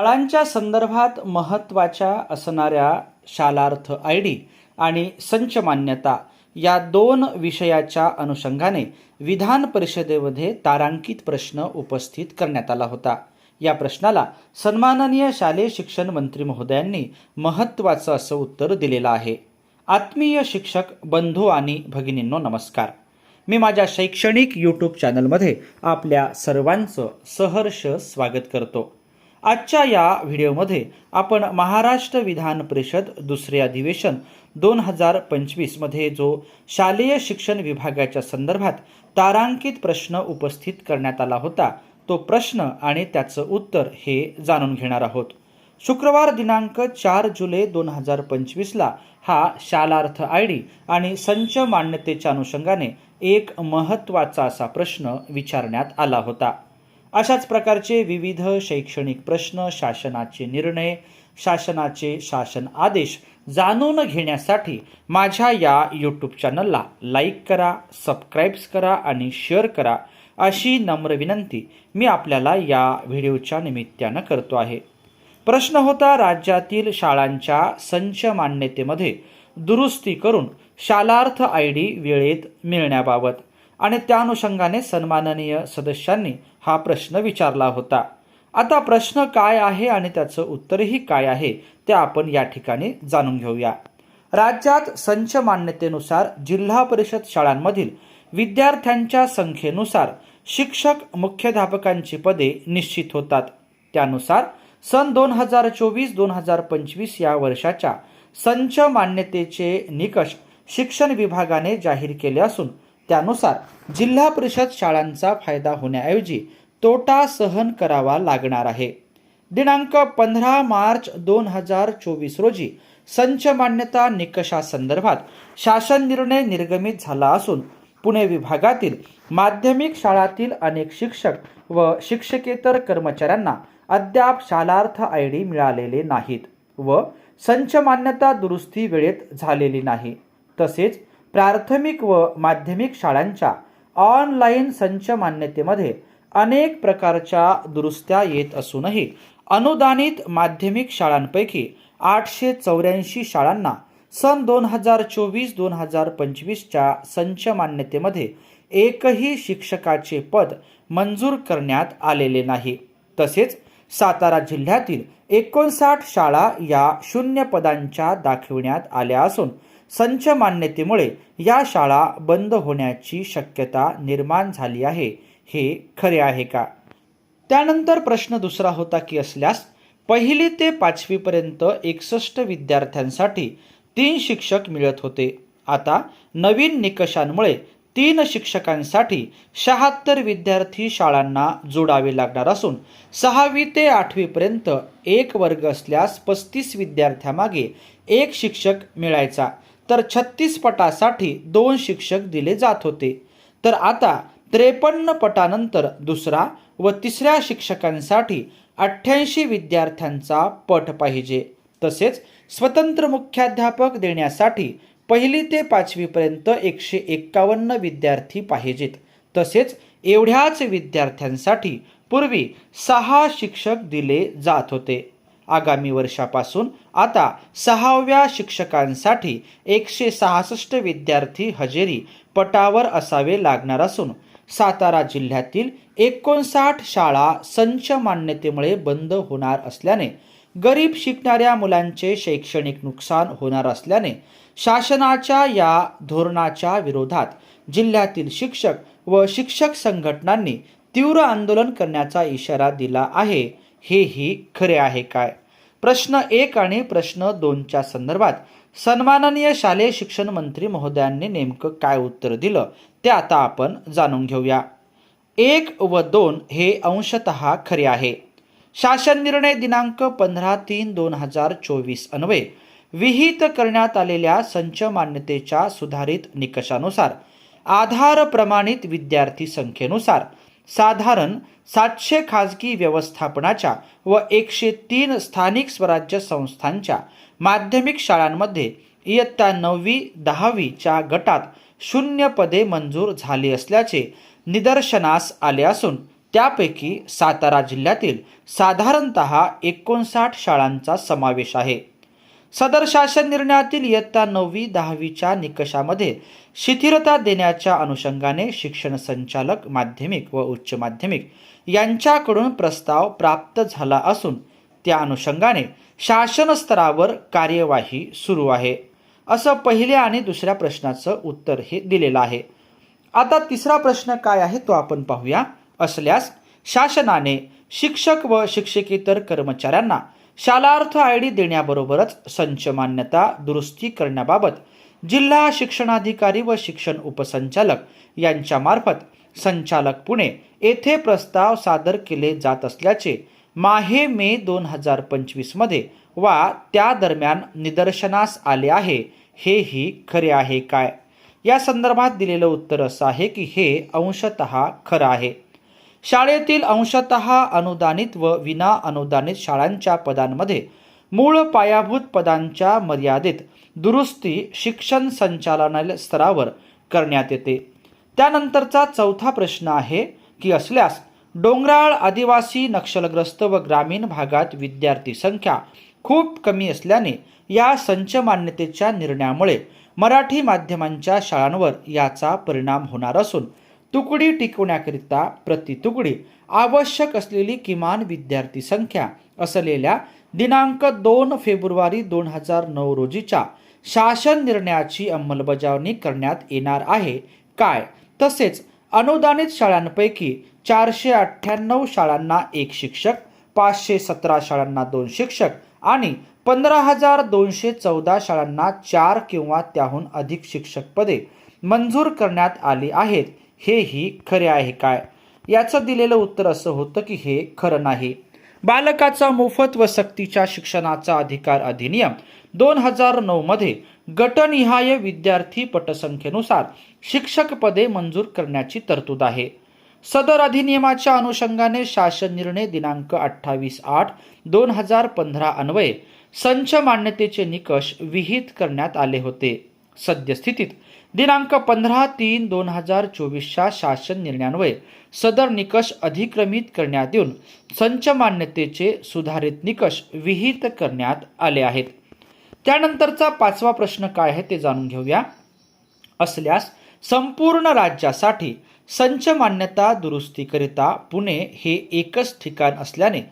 शाळांच्या संदर्भात महत्त्वाच्या असणाऱ्या शालार्थ आय डी आणि संच मान्यता या दोन विषयाच्या अनुषंगाने विधान परिषदेमध्ये तारांकित प्रश्न उपस्थित करण्यात आला होता. या प्रश्नाला सन्माननीय शालेय शिक्षण मंत्री महोदयांनी महत्त्वाचं असं उत्तर दिलेलं आहे. आत्मीय शिक्षक बंधू आणि भगिनींनो नमस्कार. मी माझ्या शैक्षणिक यूट्यूब चॅनलमध्ये आपल्या सर्वांचं सहर्ष स्वागत करतो. आजच्या या व्हिडिओमध्ये आपण महाराष्ट्र विधान परिषद दुसरे अधिवेशन दोन हजार पंचवीसमध्ये जो शालेय शिक्षण विभागाच्या संदर्भात तारांकित प्रश्न उपस्थित करण्यात आला होता तो प्रश्न आणि त्याचं उत्तर हे जाणून घेणार आहोत. शुक्रवार दिनांक चार जुलै दोन हजार पंचवीसला हा शालार्थ आय डी आणि संच मान्यतेच्या अनुषंगाने एक महत्त्वाचा असा प्रश्न विचारण्यात आला होता. अशाच प्रकारचे विविध शैक्षणिक प्रश्न शासनाचे निर्णय शासनाचे शासन आदेश जाणून घेण्यासाठी माझ्या या यूट्यूब चॅनलला लाईक करा सबस्क्राईब्स करा आणि शेअर करा अशी नम्र विनंती मी आपल्याला या व्हिडिओच्या निमित्तानं करतो आहे. प्रश्न होता राज्यातील शाळांच्या संच मान्यतेमध्ये दुरुस्ती करून शालार्थ आय डी वेळेत मिळण्याबाबत. आणि त्या अनुषंगाने सन्माननीय सदस्यांनी हा प्रश्न विचारला होता. आता प्रश्न काय आहे आणि त्याचं उत्तरही काय आहे ते आपण या ठिकाणी जाणून घेऊया. राज्यात संच मान्यतेनुसार जिल्हा परिषद शाळांमधील विद्यार्थ्यांच्या संख्येनुसार शिक्षक मुख्याध्यापकांची पदे निश्चित होतात. त्यानुसार सन दोन हजार चोवीस दोन हजार पंचवीस या वर्षाच्या संच मान्यतेचे निकष शिक्षण विभागाने जाहीर केले असून त्यानुसार जिल्हा परिषद शाळांचा फायदा होण्याऐवजी तोटा सहन करावा लागणार आहे. दिनांक पंधरा मार्च दोन हजार चोवीस रोजी संच मान्यता निकषासंदर्भात शासन निर्णय निर्गमित झाला असून पुणे विभागातील माध्यमिक शाळातील अनेक शिक्षक व शिक्षकेतर कर्मचाऱ्यांना अद्याप शालार्थ आय डी मिळालेले नाहीत व संच मान्यता दुरुस्ती वेळेत झालेली नाही. तसेच प्राथमिक व माध्यमिक शाळांच्या ऑनलाईन संच मान्यतेमध्ये अनेक प्रकारच्या दुरुस्त्या येत असूनही अनुदानित माध्यमिक शाळांपैकी आठशे चौऱ्याऐंशी शाळांना सन दोन हजार चोवीस दोन हजार पंचवीसच्या संच मान्यतेमध्ये एकही शिक्षकाचे पद मंजूर करण्यात आलेले नाही. तसेच सातारा जिल्ह्यातील एकोणसाठ शाळा या शून्य पदांच्या दाखविण्यात आल्या असून संच मान्यतेमुळे या शाळा बंद होण्याची शक्यता निर्माण झाली आहे. हे खरे आहे का? त्यानंतर प्रश्न दुसरा होता की असल्यास पहिली ते पाचवीपर्यंत एकसष्ट विद्यार्थ्यांसाठी तीन शिक्षक मिळत होते. आता नवीन निकषांमुळे तीन शिक्षकांसाठी शहात्तर विद्यार्थी शाळांना जोडावे लागणार असून सहावी ते आठवीपर्यंत एक वर्ग असल्यास पस्तीस विद्यार्थ्यामागे एक शिक्षक मिळायचा. तर छत्तीस पटासाठी दोन शिक्षक दिले जात होते. तर आता त्रेपन्न पटानंतर दुसरा व तिसऱ्या शिक्षकांसाठी अठ्ठ्याऐंशी विद्यार्थ्यांचा पट पाहिजे. तसेच स्वतंत्र मुख्याध्यापक देण्यासाठी पहिली ते पाचवीपर्यंत एकशे एक्कावन्न विद्यार्थी पाहिजेत. तसेच एवढ्याच विद्यार्थ्यांसाठी पूर्वी सहा शिक्षक दिले जात होते. आगामी वर्षापासून. आता सहाव्या शिक्षकांसाठी एकशे सहासष्ट विद्यार्थी हजेरी पटावर असावे लागणार असून सातारा जिल्ह्यातील एकोणसाठ शाळा संच मान्यतेमुळे बंद होणार असल्याने गरीब शिकणाऱ्या मुलांचे शैक्षणिक नुकसान होणार असल्याने शासनाच्या या धोरणाच्या विरोधात जिल्ह्यातील शिक्षक व शिक्षक संघटनांनी तीव्र आंदोलन करण्याचा इशारा दिला आहे. हेही खरे आहे काय? प्रश्न एक आणि प्रश्न दोनच्या संदर्भात सन्माननीय शालेय शिक्षण मंत्री महोदयांनी नेमकं काय उत्तर दिलं ते आता आपण जाणून घेऊया. एक व दोन हे अंशतः खरे आहे. शासन निर्णय दिनांक पंधरा तीन दोन हजार चोवीस अन्वये विहित करण्यात आलेल्या संच मान्यतेच्या सुधारित निकषानुसार आधार प्रमाणित विद्यार्थी संख्येनुसार साधारण सातशे खाजगी व्यवस्थापनाच्या व एकशे तीन स्थानिक स्वराज्य संस्थांच्या माध्यमिक शाळांमध्ये इयत्ता नववी दहावीच्या गटात शून्य पदे मंजूर झाली असल्याचे निदर्शनास आले असून त्यापैकी सातारा जिल्ह्यातील साधारणत एकोणसाठ शाळांचा समावेश आहे. सदर शासन निर्णयातील इयत्ता नववी दहावीच्या निकषामध्ये शिथिलता देण्याच्या अनुषंगाने शिक्षण संचालक माध्यमिक व उच्च माध्यमिक यांच्याकडून प्रस्ताव प्राप्त झाला असून त्या अनुषंगाने शासन स्तरावर कार्यवाही सुरू आहे. असं पहिल्या आणि दुसऱ्या प्रश्नाचं उत्तर हे दिलेलं आहे. आता तिसरा प्रश्न काय आहे तो आपण पाहूया. असल्यास शासनाने शिक्षक व शिक्षकेतर कर्मचाऱ्यांना शालार्थ आय डी देण्याबरोबरच संच मान्यता दुरुस्ती करण्याबाबत जिल्हा शिक्षणाधिकारी व शिक्षण उपसंचालक यांच्यामार्फत संचालक पुणे येथे प्रस्ताव सादर केले जात असल्याचे माहे मे दोन हजार पंचवीसमध्ये वा त्या दरम्यान निदर्शनास आले आहे. हेही खरे आहे काय? या संदर्भात दिलेलं उत्तर असं आहे की हे अंशत खरं आहे. शाळेतील अंशत अनुदानित व विना अनुदानित शाळांच्या पदांमध्ये मूळ पायाभूत पदांच्या मर्यादेत दुरुस्ती शिक्षण संचालनालय स्तरावर करण्यात येते. त्यानंतरचा चौथा प्रश्न आहे की असल्यास डोंगराळ आदिवासी नक्षलग्रस्त व ग्रामीण भागात विद्यार्थी संख्या खूप कमी असल्याने या संच मान्यतेच्या निर्णयामुळे मराठी माध्यमांच्या शाळांवर याचा परिणाम होणार असून तुकडी टिकवण्याकरिता प्रति तुकडी आवश्यक असलेली किमान विद्यार्थी संख्या असलेल्या दिनांक दोन फेब्रुवारी दोन हजार नऊ रोजीच्या शासन निर्णयाची अंमलबजावणी करण्यात येणार आहे. काय? तसेच अनुदानित शाळांपैकी चारशे अठ्ठ्याण्णव शाळांना एक शिक्षक पाचशे सतरा शाळांना दोन शिक्षक आणि पंधरा हजार दोनशे चौदा शाळांना चार किंवा त्याहून अधिक शिक्षक पदे मंजूर करण्यात आली आहेत. हेही खरे आहे काय? याचं दिलेलं उत्तर असं होतं की हे खरं नाही. बालकाचा मोफत व सक्तीच्या शिक्षणाचा अधिकार अधिनियम दोन हजार नऊमध्ये गटनिहाय विद्यार्थी पटसंख्येनुसार शिक्षक पदे मंजूर करण्याची तरतूद आहे. सदर अधिनियमाच्या अनुषंगाने शासन निर्णय दिनांक अठ्ठावीस आठ दोन हजार पंधरा अन्वये संच मान्यतेचे निकष विहित करण्यात आले होते. सद्यस्थितीत दिनांक पंधरा तीन दोन हजार चोवीसच्या शासन निर्णयान्वये सदर निकष अधिक्रमित करण्यात येऊन संच मान्यतेचे सुधारित निकष विहित करण्यात आले आहेत. त्यानंतरचा पाचवा प्रश्न काय आहे ते जाणून घेऊया. असल्यास संपूर्ण राज्यासाठी संच मान्यता दुरुस्तीकरिता पुणे हे एकच ठिकाण असल्याने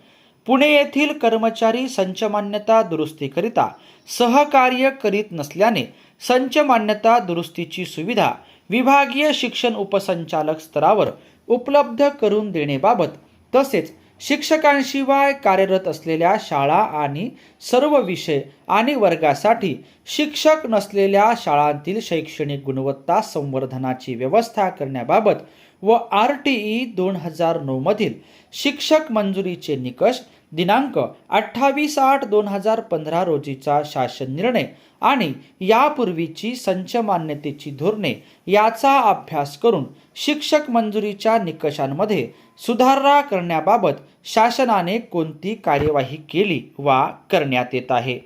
पुणे येथील कर्मचारी संच मान्यता दुरुस्तीकरिता सहकार्य करीत नसल्याने संच मान्यता दुरुस्तीची सुविधा विभागीय शिक्षण उपसंचालक स्तरावर उपलब्ध करून देण्याबाबत तसेच शिक्षकांशिवाय कार्यरत असलेल्या शाळा आणि सर्व विषय आणि वर्गासाठी शिक्षक नसलेल्या शाळांतील शैक्षणिक गुणवत्ता संवर्धनाची व्यवस्था करण्याबाबत व आर टी ई दोन हजार नऊमधील शिक्षक मंजुरीचे निकष दिनांक अठ्ठावीस आठ दोन हजार पंधरा रोजीचा शासन निर्णय आणि यापूर्वीची संच मान्यतेची धोरणे याचा अभ्यास करून शिक्षक मंजुरीच्या निकषांमध्ये सुधारणा करण्याबाबत शासनाने कोणती कार्यवाही केली वा करण्यात येत आहे?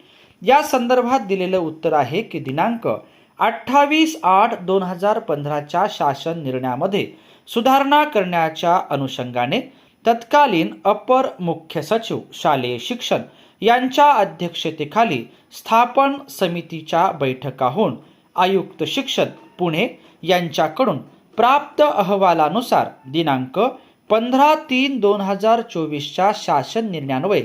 या संदर्भात दिलेलं उत्तर आहे की दिनांक अठ्ठावीस आठ दोन हजार पंधराच्या शासन निर्णयामध्ये सुधारणा करण्याच्या अनुषंगाने तत्कालीन अपर मुख्य सचिव शालेय शिक्षण यांच्या अध्यक्षतेखाली स्थापन समितीच्या बैठका होऊन आयुक्त शिक्षण पुणे यांच्याकडून प्राप्त अहवालानुसार दिनांक पंधरा तीन दोन हजार चोवीसच्या शासन निर्णयान्वये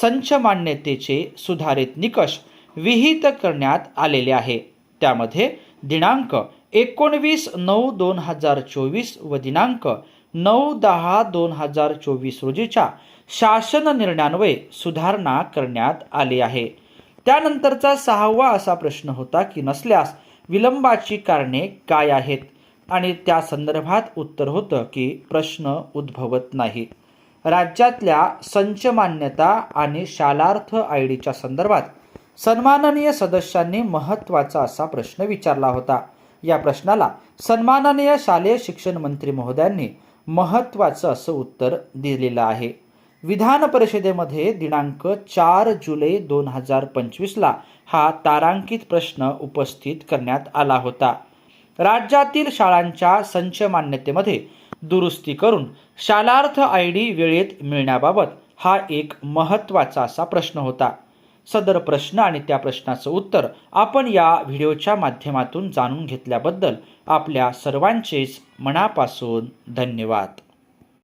संच मान्यतेचे सुधारित निकष विहित करण्यात आलेले आहे. त्यामध्ये दिनांक एकोणवीस नऊ दोन हजार चोवीस व दिनांक नऊ दहा दोन हजार चोवीस रोजीच्या शासन निर्णयान्वये सुधारणा करण्यात आली आहे. त्यानंतरचा सहावा असा प्रश्न होता की नसल्यास विलंबाची कारणे काय आहेत? आणि त्या संदर्भात उत्तर होतं की प्रश्न उद्भवत नाही. राज्यातल्या संच मान्यता आणि शालार्थ आय डीच्या संदर्भात सन्माननीय सदस्यांनी महत्त्वाचा असा प्रश्न विचारला होता. या प्रश्नाला सन्माननीय शालेय शिक्षण मंत्री महोदयांनी महत्त्वाचं असं उत्तर दिलेलं आहे. विधान परिषदेमध्ये दिनांक चार जुलै दोन हजार पंचवीसला हा तारांकित प्रश्न उपस्थित करण्यात आला होता. राज्यातील शाळांच्या संच मान्यतेमध्ये दुरुस्ती करून शालार्थ आय डी वेळेत मिळण्याबाबत हा एक महत्त्वाचा असा प्रश्न होता. सदर प्रश्न आणि त्या प्रश्नाचं उत्तर आपण या व्हिडिओच्या माध्यमातून जाणून घेतल्याबद्दल आपल्या सर्वांचेच मनापासून धन्यवाद.